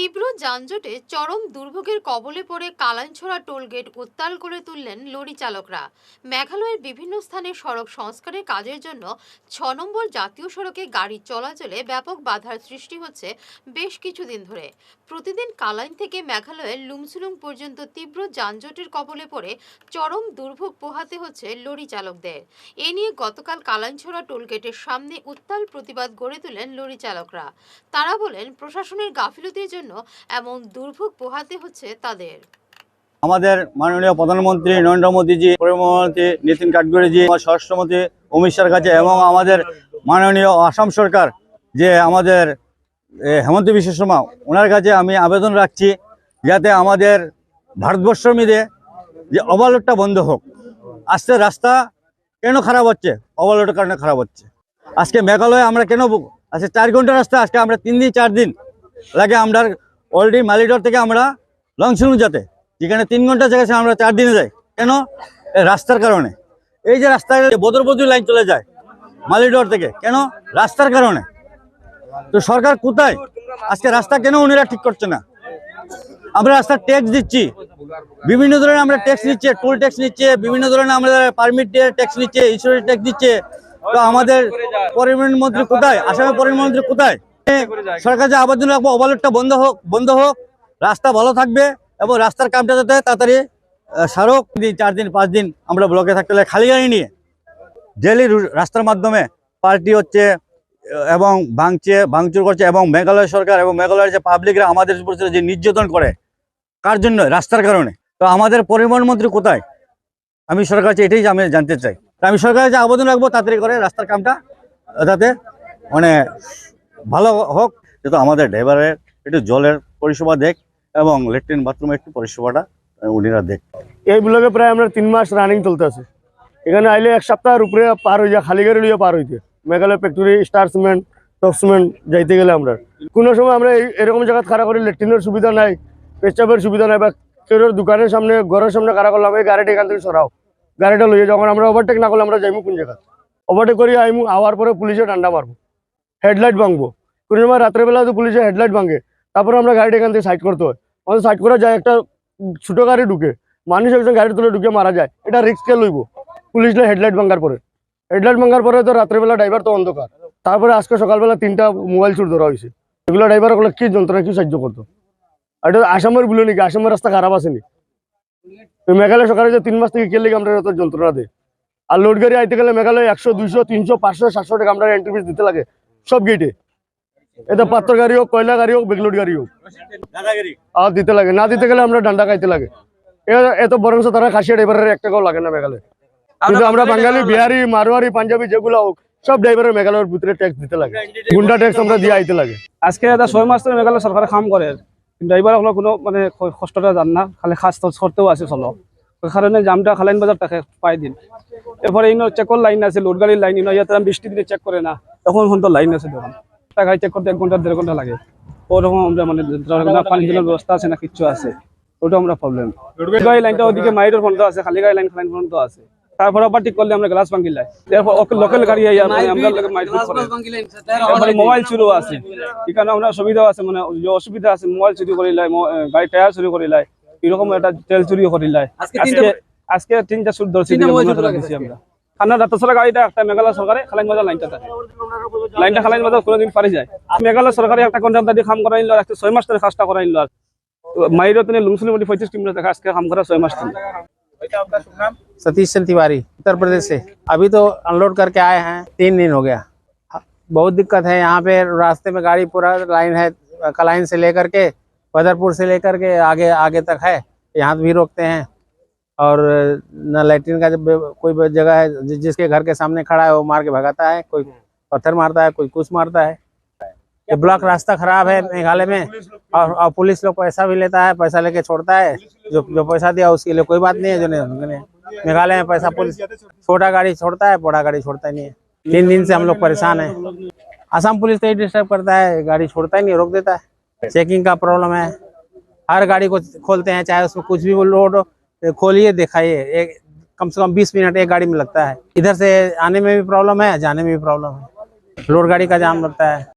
তীব্র যানজটে চরম দুর্ভোগের কবলে পড়ে কালাঞ্ছড়া টোলগেট উত্তাল করে তুললেন লরি চালকরা। মেঘালয়ের বিভিন্ন স্থানে সড়ক সংস্কারের কাজের জন্য ছ নম্বর জাতীয় সড়কে গাড়ি চলাচলে ব্যাপক বাধার সৃষ্টি হচ্ছে বেশ কিছুদিন ধরে। প্রতিদিন কালাইন থেকে মেঘালয়ের লুমসুলুম পর্যন্ত তীব্র যানজটের কবলে পড়ে চরম দুর্ভোগ পোহাতে হচ্ছে লরি চালকদের। এ নিয়ে গতকাল কালাঞ্ছড়া টোলগেটের সামনে উত্তাল প্রতিবাদ গড়ে তোলেন লরি চালকরা। তারা বলেন, প্রশাসনের গাফিলতির জন্য এমন দুর্ভোগ পোহাতে হচ্ছে তাদের। আমাদের মাননীয় প্রধানমন্ত্রী নরেন্দ্র মোদীজি পরিবহনমন্ত্রী নীতিন আমার স্বরাষ্ট্রমন্ত্রী অমিত শাহর কাছে এবং আমাদের মাননীয় আসাম সরকার, যে আমাদের হেমন্ত বিশ্ব শর্মা, ওনার কাছে আমি আবেদন রাখছি যাতে আমাদের ভারতবর্ষ মিলে যে ওভারলোডটা বন্ধ হোক। আজকে রাস্তা কেন খারাপ হচ্ছে? ওভারলোডের কারণে খারাপ হচ্ছে। আজকে মেঘালয়ে আমরা কেন আজকে চার ঘণ্টা রাস্তা, আজকে আমরা তিন দিন, চার দিন লাগে আমরা অলরেডি মালিডর থেকে আমরা লংসিলুং যাতে, যেখানে তিন ঘণ্টা জায়গায় আমরা চার দিনে যাই। কেন? রাস্তার কারণে। এই যে রাস্তায় বদরবদুর লাইন চলে যায় মালিডর থেকে, কেন? রাস্তার কারণে। তো সরকার কোথায়? আজকে রাস্তা কেন উনিরা ঠিক করছে না? আমরা রাস্তার ট্যাক্স দিচ্ছি। বিভিন্ন ধরনের আমরা ট্যাক্স নিচ্ছে টোল ট্যাক্স নিচ্ছে, বিভিন্ন ধরনের আমাদের পারমিট দিয়ে ট্যাক্স নিচ্ছে ইন্স্যুরেন্স ট্যাক্স দিচ্ছে। তো আমাদের পরিবহন মন্ত্রী কোথায়? আসামের পরিবহন মন্ত্রী কোথায়? সরকার যে আবেদন রাখব ওভারলোডটা বন্ধ হোক বন্ধ হোক রাস্তা ভালো থাকবে এবং রাস্তার কামটা যাতে তাড়াতাড়ি সারক। চার দিন পাঁচ দিন আমরা ব্লকে থাকতে লাগে খালি গাড়ি নিয়ে ডেলি রাস্তার মাধ্যমে পার্টি হচ্ছে এবং ভাঙছে ভাঙচুর করছে এবং মেঘালয় সরকার এবং মেঘালয়ের যে পাবলিকরা আমাদের উপর যে নির্যাতন করে কার জন্য? রাস্তার কারণে। তো আমাদের পরিবহন মন্ত্রী কোথায়? আমি সরকার কাছে এটাই আমি জানতে চাই। আমি সরকারের যে আবেদন রাখব তাড়াতাড়ি করে রাস্তার কামটা যাতে মানে ভালো হোক, যেহেতু আমাদের ড্রাইভারের একটু জলের পরিষেবা দেখ এবং ল্যাট্রিন বাথরুমের একটু পরিষেবাটা উনিরা দেখ। এই ব্লগে প্রায় আমরা তিন মাস রানিং চলতেছে এখানে আইলে এক সপ্তাহের উপরে পার হয়ে যায়, খালি গাড়ি লিয়ে পার হইতে। Meghalaya factory star cement top cement যাইতে গেলে আমরা। কোনো সময় আমরা এরকম জায়গা খাড়া করি ল্যাট্রিনের সুবিধা নাই পেশাবের সুবিধা নাই, বা কেউ দোকানের সামনে, ঘরের সামনে খাড়া করলাম, এই গাড়িটা এখান থেকে সরাও। গাড়িটা লইয়ে যখন আমরা ওভারটেক না করলে আমরা যাইমু কোন জায়গা ওভারটেক করি আইমু, আওয়ার পরে পুলিশে ডান্ডা মারবো। হেডলাইট ভাঙবো। কোনো সময় রাত্রেবেলা তো পুলিশে হেডলাইট ভাঙে। তারপরে আমরা গাড়িটা এখান থেকে সাইড করতে হয়। আমাদের সাইড করা যায়, একটা ছোটো গাড়ি ঢুকে। মানুষ একজন গাড়ি তুলে ঢুকে মারা যায়। এটা রিস্ক কে লইব। পুলিশ হেডলাইট ভাঙার পরে। হেডলাইট ভাঙার পরে তো রাত্রেবেলা ড্রাইভার তো অন্ধকার। তারপরে আজকে সকালবেলা তিনটা মোবাইল চুর ধরা হয়েছে। এগুলো ড্রাইভারগুলো কি যন্ত্রণা, কি সাহায্য করতো? এটা আসামের বলে নাকি? আসামের রাস্তা খারাপ আসেনি মেঘালয় সরকারে যে তিন মাস থেকে কেলে আমরা এত যন্ত্রণা দেয়? আর লোড গাড়ি আইতে গেলে মেঘালয় একশো, দুইশো, তিনশো, পাঁচশো, সাতশো টাকা আমরা এন্ট্রি ফিস দিতে লাগে। সব গেটে এটা পাত্র গাড়ি হোক কয়লা গাড়ি হোক বেগলোড গাড়ি হোক। আর দিতে লাগে, না দিতে গেলে আমরা ডান্ডা খাইতে লাগে। এত বরংস তারা খাসিয়া ড্রাইভারের এক টাকাও লাগে না মেঘালয়। কিন্তু আমরা বাঙালি, বিহারি, মারোয়ারি, পাঞ্জাবি যেগুলো হোক, সব ড্রাইভারের মেঘালয়ের ভিতরে ট্যাক্স দিতে লাগে। গুন্ডা ট্যাক্স আমরা দিয়ে আইতে লাগে। আজকে এটা ছয় মাস ধরে মেঘালয় সরকারে কাম করে। ড্রাইভার কোনো মানে কষ্টটা জান না, খালি খাস সরতেও আছে চলো। ওই কারণে জামটা খালাইন বাজার তাকে পাই দিন। এরপরে ইনো চেকর লাইন আছে লোড গাড়ির লাইন ইনো ইয়াতে বৃষ্টি দিনে চেক করে না। তখন এখন তো লাইন আছে তখন। তা গাড়ি চেক করতে এক ঘণ্টা দেড় ঘণ্টা লাগে। ওরকম আমরা মানে পানি জলের ব্যবস্থা আছে না কিচ্ছু আছে। ওটা আমরা প্রবলেম গাড়ি লাইনটা ওদিকে মাইরের ফোন আছে খালি গাড়ি লাইন খালাইন ফোন তো আছে। তারপরে আবার ঠিক করলে আমরা গ্লাস ভাঙ্গি লাই। এরপর লোকাল গাড়ি আইয়া মানে আমরা করে। মোবাইল চুরি আছে। এখানে আমরা সুবিধা আছে মানে অসুবিধা আছে মোবাইল চুরি করিলাই গাড়ি টায়ার চুরি করিলাই এরকম একটা তেল চুরি করিলাই আজকে আজকে তিনটা সুদ ধরছি দিছি আমরা খানা রাত চলা গাড়িটা একটা মেঘালয় সরকারে খালাইন বাজার লাইনটা থাকে লাইনটা খালাইন বাজার কোনোদিন পারি যায় মেঘালয় সরকারে একটা কন্ট্রাক্ট দিয়ে কাম করাই নিল আজকে ছয় মাস ধরে কাজটা করাই নিল মাইরো তিনি লুমসুলি মধ্যে পঁয়ত্রিশ কিলোমিটার থেকে আজকে কাম করা ছয় মাস ধরে सतीश चंद तिवारी उत्तर प्रदेश से अभी तो अनलोड करके आए हैं तीन दिन हो गया बहुत दिक्कत है यहाँ पे रास्ते में गाड़ी पूरा लाइन है कलाइन से लेकर के बदरपुर से लेकर के आगे आगे तक है। यहाँ भी रोकते हैं। और न लैट्रिन का जब कोई जगह है जिसके घर के सामने खड़ा है वो मार के भगाता है। कोई पत्थर मारता है कोई कुछ मारता है। ये ब्लॉक रास्ता खराब है मेघालय में। और, और पुलिस लोग पैसा भी लेता है पैसा लेके छोड़ता है। जो जो पैसा दिया उसके लिए कोई बात नहीं है जो नहीं मेघालय में पैसा पुलिस छोटा गाड़ी छोड़ता है बड़ा गाड़ी छोड़ता ही नहीं है। तीन दिन से हम लोग परेशान हैं। आसाम पुलिस तो ही डिस्टर्ब करता है गाड़ी छोड़ता ही नहीं रोक देता है। चेकिंग का प्रॉब्लम है। हर गाड़ी को खोलते हैं, चाहे उसमें कुछ भी वो लोड खोलिए, दिखाइए। एक, कम से कम बीस मिनट एक गाड़ी में लगता है। इधर से आने में भी प्रॉब्लम है, जाने में भी प्रॉब्लम है। लोड गाड़ी का जाम लगता है।